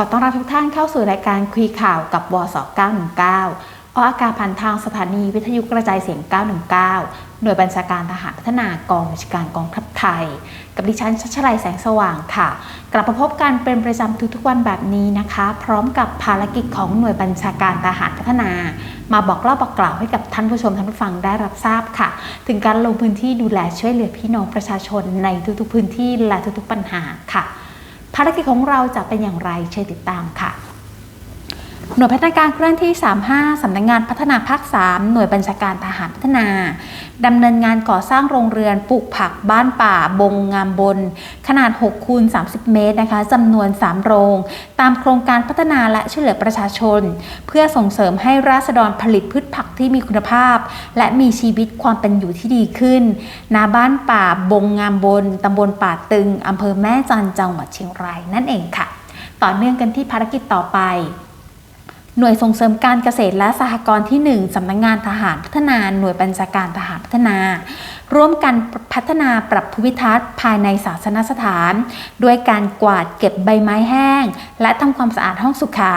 อต้อนรับทุกท่านเข้าสู่รายการคุยข่าวกับวส919ออกอากาศผ่านทางสถานีวิทยุกระจายเสียง 919 หน่วยบัญชาการทหารพัฒนากองบัญชาการกองทัพไทย กับดิฉันชัชลัยแสงสว่างค่ะ กลับมาพบกันเป็นประจำทุกๆวันแบบนี้นะคะ พร้อมกับภารกิจของหน่วยบัญชาการทหารพัฒนา มาบอกเล่าบอกกล่าวให้กับท่านผู้ชมท่านผู้ฟังได้รับทราบค่ะ ถึงการลงพื้นที่ดูแลช่วยเหลือพี่น้องประชาชนในทุกๆพื้นที่และทุกๆปัญหาค่ะ ภารกิจของเราจะเป็นอย่างไรเชิญติดตามค่ะ หน่วยพัฒนาการเคลื่อนที่ 35 สำนักงงานพัฒนาภาค 3 หน่วยบัญชาการทหารพัฒนาดำเนินงานก่อสร้างโรงเรือนปลูกผักบ้านป่า บงงามบน ขนาด6คูณ30 เมตรนะคะจำนวน 3 โรง ตามโครงการพัฒนาและช่วยเหลือประชาชน เพื่อส่งเสริมให้ราษฎรผลิตพืชผักที่มีคุณภาพ และมีชีวิตความเป็นอยู่ที่ดีขึ้นนาบ้านป่า บงงามบนตำบลป่าตึงอำเภอแม่จันจังหวัดเชียงรายนั่นเองค่ะ ต่อเนื่องกันที่ภารกิจต่อไป หน่วยส่งเสริมการเกษตรและสหกรณ์ที่ 1 สำนักงงานทหารพัฒนา หน่วยบัญชาการทหารพัฒนา ร่วมกันพัฒนาปรับภูมิทัศน์ภายในศาสนสถาน ด้วยการกวาดเก็บใบไม้แห้ง และทำความสะอาดห้องสุขา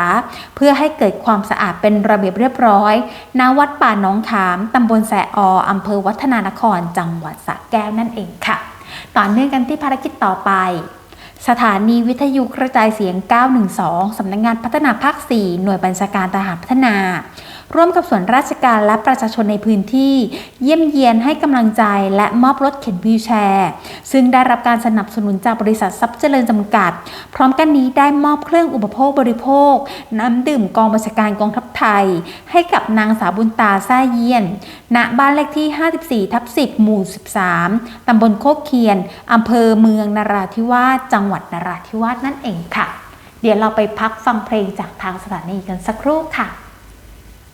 เพื่อให้เกิดความสะอาดเป็นระเบียบเรียบร้อย ณ วัดป่าหนองขามตำบลแสอออำเภอวัฒนานคร จังหวัดสระแก้วนั่นเองค่ะ ต่อเนื่องกันที่ภารกิจต่อไป สถานีวิทยุกระจายเสียง 912 สำนักงงานพัฒนาภาค 4 หน่วยบัญชาการทหารพัฒนา ร่วมกับส่วนราชการและประชาชนในพื้นที่ เยี่ยมเยียนให้กำลังใจและมอบรถเข็นวีลแชร์ ซึ่งได้รับการสนับสนุนจากบริษัททรัพย์เจริญจำกัด พร้อมกันนี้ได้มอบเครื่องอุปโภคบริโภค น้ำดื่มกองบัญชาการกองทัพไทย ให้กับนางสาวบุญตาแซ่เยียน ณบ้านเลขที่ 54ทับ10 หมู่ 13 ตำบลโคกเคียนอำเภอเมืองนราธิวาสจังหวัดนราธิวาสนั่นเองค่ะ เดี๋ยวเราไปพักฟังเพลงจากทางสถานีกันสักครู่ค่ะ